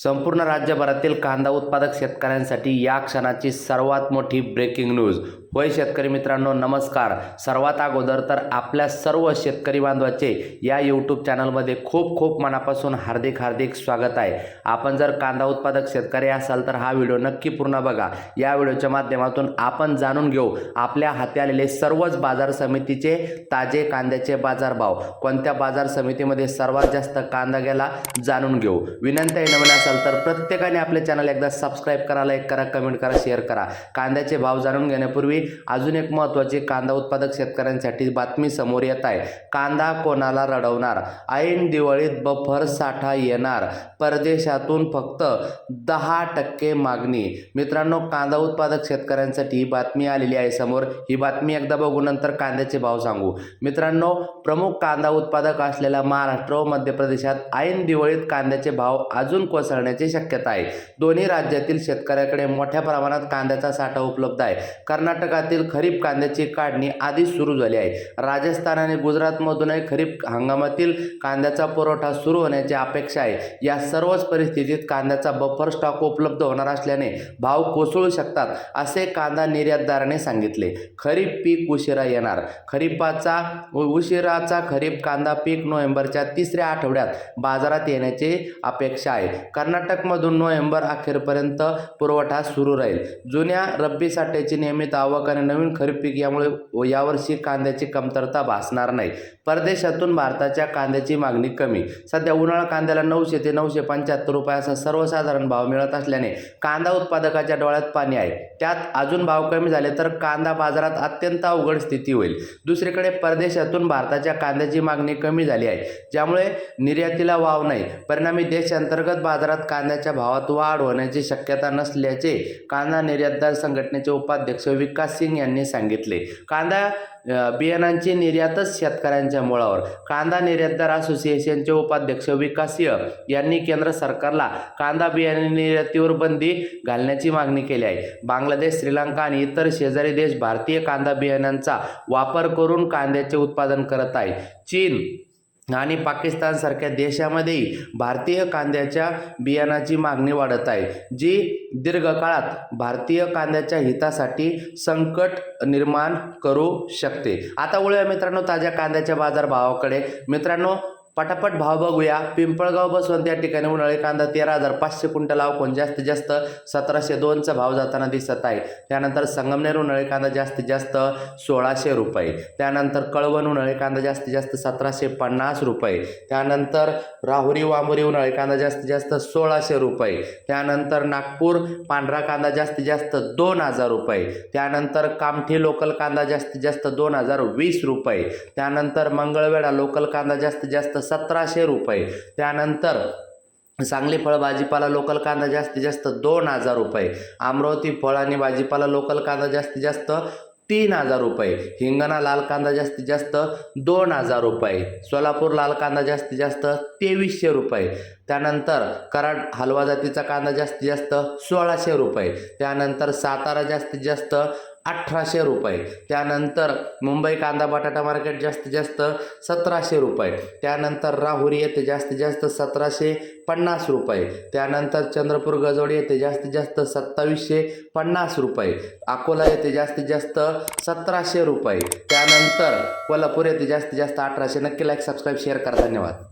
संपूर्ण राज्यभरातील कांदा उत्पादक शेतकऱ्यांसाठी या क्षणाची सर्वात मोठी ब्रेकिंग न्यूज होय शेतकरी मित्रांनो नमस्कार. सर्वात अगोदर तर आपल्या सर्व शेतकरी बांधवाचे या यूट्यूब चॅनलमध्ये खूप खूप मनापासून हार्दिक हार्दिक स्वागत आहे. आपण जर कांदा उत्पादक शेतकरी असाल तर हा व्हिडिओ नक्की पूर्ण बघा. या व्हिडिओच्या माध्यमातून आपण जाणून घेऊ आपल्या हाती आलेले सर्वच बाजार समितीचे ताजे कांद्याचे बाजारभाव. कोणत्या बाजार समितीमध्ये सर्वात जास्त कांदा गेला जाणून घेऊ. विनंती आहे नवीन असाल तर प्रत्येकाने आपले चॅनल एकदा सबस्क्राईब करा लाईक करा कमेंट करा शेअर करा. कांद्याचे भाव जाणून घेण्यापूर्वी अजून एक महत्त्वाची कांदा उत्पादक शेतकऱ्यांसाठी बातमी समोर येत आहे. कांदा कोणाला रडवणार? ऐन दिवाळीत बफर साठा येणार? परदेशातून फक्त दहा टक्के मागणी. मित्रांनो कांदा उत्पादक शेतकऱ्यांसाठी ही बातमी आलेली आहे समोर. ही बातमी एकदा बघू नंतर कांद्याचे भाव सांगू. मित्रांनो प्रमुख कांदा उत्पादक असलेल्या महाराष्ट्र व मध्य प्रदेशात ऐन दिवाळीत कांद्याचे भाव अजून कोसळण्याची शक्यता आहे. दोन्ही राज्यातील शेतकऱ्याकडे मोठ्या प्रमाणात कांद्याचा साठा उपलब्ध आहे. कर्नाटक कर्नाटकातील खरीप कांद्याची काढणी आधीच सुरू झाली आहे. राजस्थान आणि गुजरातमधूनही खरीप हंगामातील कांद्याचा पुरवठा सुरू होण्याची अपेक्षा आहे. या सर्वच परिस्थितीत कांद्याचा बफर स्टॉक उपलब्ध होणार असल्याने भाव कोसळू शकतात असे कांदा निर्यातदाराने सांगितले. खरीप पीक उशिरा येणार. खरीपाचा उशिराचा खरीप कांदा पीक नोव्हेंबरच्या तिसऱ्या आठवड्यात बाजारात येण्याची अपेक्षा आहे. कर्नाटकमधून नोव्हेंबर अखेरपर्यंत पुरवठा सुरू राहील. जुन्या रब्बी साठ्याची नियमित आवक आणि नवीन खरीप पीक यामुळे व यावर्षी कांद्याची कमतरता भासणार नाही. परदेशातून भारताच्या कांद्याची मागणी कमी. सध्या उन्हाळा कांद्याला नऊशे ते नऊशे पंच्याहत्तर रुपये असा सर्वसाधारण भाव मिळत असल्याने कांदा उत्पादकाच्या डोळ्यात पाणी आहे. त्यात अजून भाव कमी झाले तर कांदा बाजारात अत्यंत अवघड स्थिती होईल. दुसरीकडे परदेशातून भारताच्या कांद्याची मागणी कमी झाली आहे ज्यामुळे निर्यातीला वाव नाही. परिणामी देशांतर्गत बाजारात कांद्याच्या भावात वाढ होण्याची शक्यता नसल्याचे कांदा निर्यातदार संघटनेचे उपाध्यक्ष विकास सिंग यांनी सांगितले. कांदा बियाणांची निर्यातच शेतकऱ्यांच्या मुळावर. कांदा निर्यातदार असोसिएशनचे उपाध्यक्ष विकास सिंह यांनी केंद्र सरकारला कांदा बियाणे निर्यातीवर बंदी घालण्याची मागणी केली आहे. बांगलादेश श्रीलंका आणि इतर शेजारी देश भारतीय कांदा बियाण्यांचा वापर करून कांद्याचे उत्पादन करत आहे. चीन आणि पाकिस्तानसारख्या देशामध्येही भारतीय कांद्याच्या बियाणाची मागणी वाढत आहे जी दीर्घकाळात भारतीय कांद्याच्या हितासाठी संकट निर्माण करू शकते. आता वळूया मित्रांनो ताज्या कांद्याच्या बाजारभावाकडे. मित्रांनो पटापट भाव बघूया. पिंपळगाव बसवंत या ठिकाणी उन्हाळी कांदा तेरा हजार पाचशे क्विंटल आवकून जास्तीत जास्त सतराशे दोनचा भाव जाताना दिसत आहे. त्यानंतर संगमनेर उन्हाळी कांदा जास्तीत जास्त सोळाशे रुपये. त्यानंतर कळवण उन्हाळी कांदा जास्तीत जास्त सतराशे पन्नास रुपये. त्यानंतर राहुरी वामुरी उन्हाळी कांदा जास्तीत जास्त सोळाशे रुपये. त्यानंतर नागपूर पांढरा कांदा जास्तीत जास्त दोन हजार रुपये. त्यानंतर कामठी लोकल कांदा जास्तीत जास्त दोन हजार वीस रुपये. त्यानंतर मंगळवेढा लोकल कांदा जास्तीत जास्त सतराशे रुपये. त्यानंतर सांगली फळ भाजीपाला लोकल कांदा जास्तीत जास्त दोन हजार रुपये. अमरावती फळ आणि भाजीपाला लोकल कांदा जास्तीत जास्त तीन हजार रुपये. हिंगणा लाल कांदा जास्तीत जास्त दोन हजार रुपये. सोलापूर लाल कांदा जास्तीत जास्त तेवीसशे रुपये. त्यानंतर कराड हलवा जातीचा कांदा जास्तीत जास्त सोळाशे रुपये. त्यानंतर सातारा जास्तीत जास्त अठराशे रुपये. त्यानंतर मुंबई कांदा बटाटा मार्केट जास्तीत जास्त सतराशे रुपये. त्यानंतर राहुरी येथे जास्तीत जास्त सतराशे पन्नास रुपये. त्यानंतर चंद्रपूर गजोडी येथे जास्तीत जास्त सत्तावीसशे पन्नास रुपये. अकोला येथे जास्तीत जास्त सतराशे रुपये. त्यानंतर कोल्हापूर येथे जास्तीत जास्त अठराशे. नक्की लाईक सबस्क्राईब शेअर करा. धन्यवाद.